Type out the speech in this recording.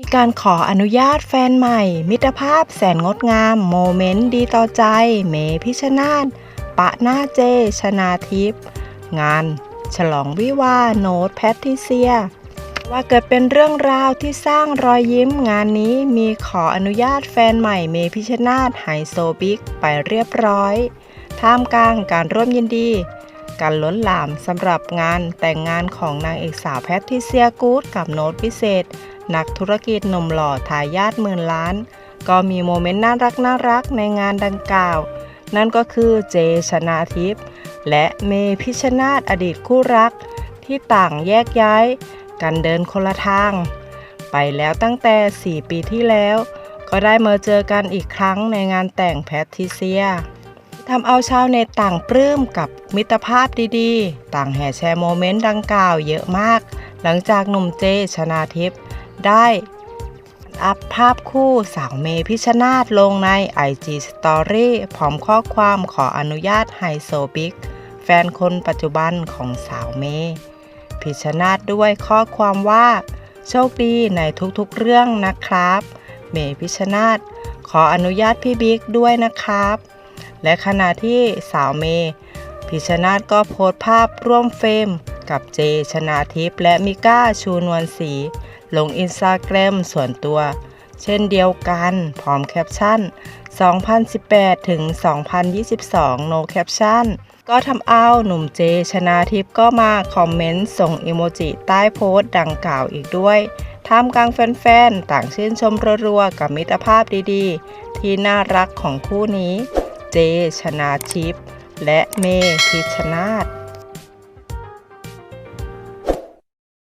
มีการขออนุญาตแฟนใหม่ มิตรภาพแสนงดงาม โมเมนต์ดีต่อใจ เมพิชนาธปะหน้าเจ ชนาทิพย์งาน ฉลองวิวาโนตแพทริเซีย ว่าเกิดเป็นเรื่องราวที่สร้างรอยยิ้มงานนี้มีขออนุญาตแฟนใหม่เมพิชนาธไฮโซบิ๊กไปเรียบร้อย ท่ามกลางการร่วมยินดี การล้นหลามสำหรับงานแต่งงานของนางเอกสาวแพทริเซียกูดกับโน้ตพิเศษ นักธุรกิจหนุ่มหล่อทายาทหมื่นล้าน ก็มีโมเมนต์น่ารักน่ารักในงานดังกล่าว นั่นก็คือเจชนาทิพย์และเมพิชนาธอดีตคู่รัก ที่ต่างแยกย้ายกันเดินคนละทาง ไปแล้วตั้งแต่ 4 ปีที่แล้ว ก็ได้มาเจอกันอีกครั้งในงานแต่งแพทริเซียทำเอาชาวเน็ตต่างปลื้มกับมิตรภาพดีๆ ต่างแห่แชร์โมเมนต์ดังกล่าวเยอะมาก หลังจากหนุ่มเจชนาทิพย์ ได้อัพภาพคู่สาวเมพิชนาธลงใน IG Story พร้อมข้อความขออนุญาตไฮโซบิ๊กแฟนคนปัจจุบันของสาวเม พิชนาธด้วยข้อความว่า โชคดีในทุกๆเรื่องนะครับ เมพิชนาธขออนุญาตพี่บิ๊กด้วยนะครับ และขณะที่สาวเม พิชนาธก็โพสต์ภาพร่วมเฟรม กับเจ ชนาทิพย์และมิก้าชูนวลศรีลงอินสตาแกรมส่วนตัว เช่นเดียวกัน พร้อมแคปชั่น 2018 ถึง 2022 no caption ก็ทำเอาหนุ่มเจ ชนาทิพย์ก็มาคอมเมนต์ส่งอิโมจิใต้โพสต์ดังกล่าวอีกด้วยท่ามกลางแฟนๆ ต่างชื่นชมรัวๆ กับมิตรภาพดีๆ ที่น่ารักของคู่นี้ เจ ชนาทิพย์และเมพิชชนาธ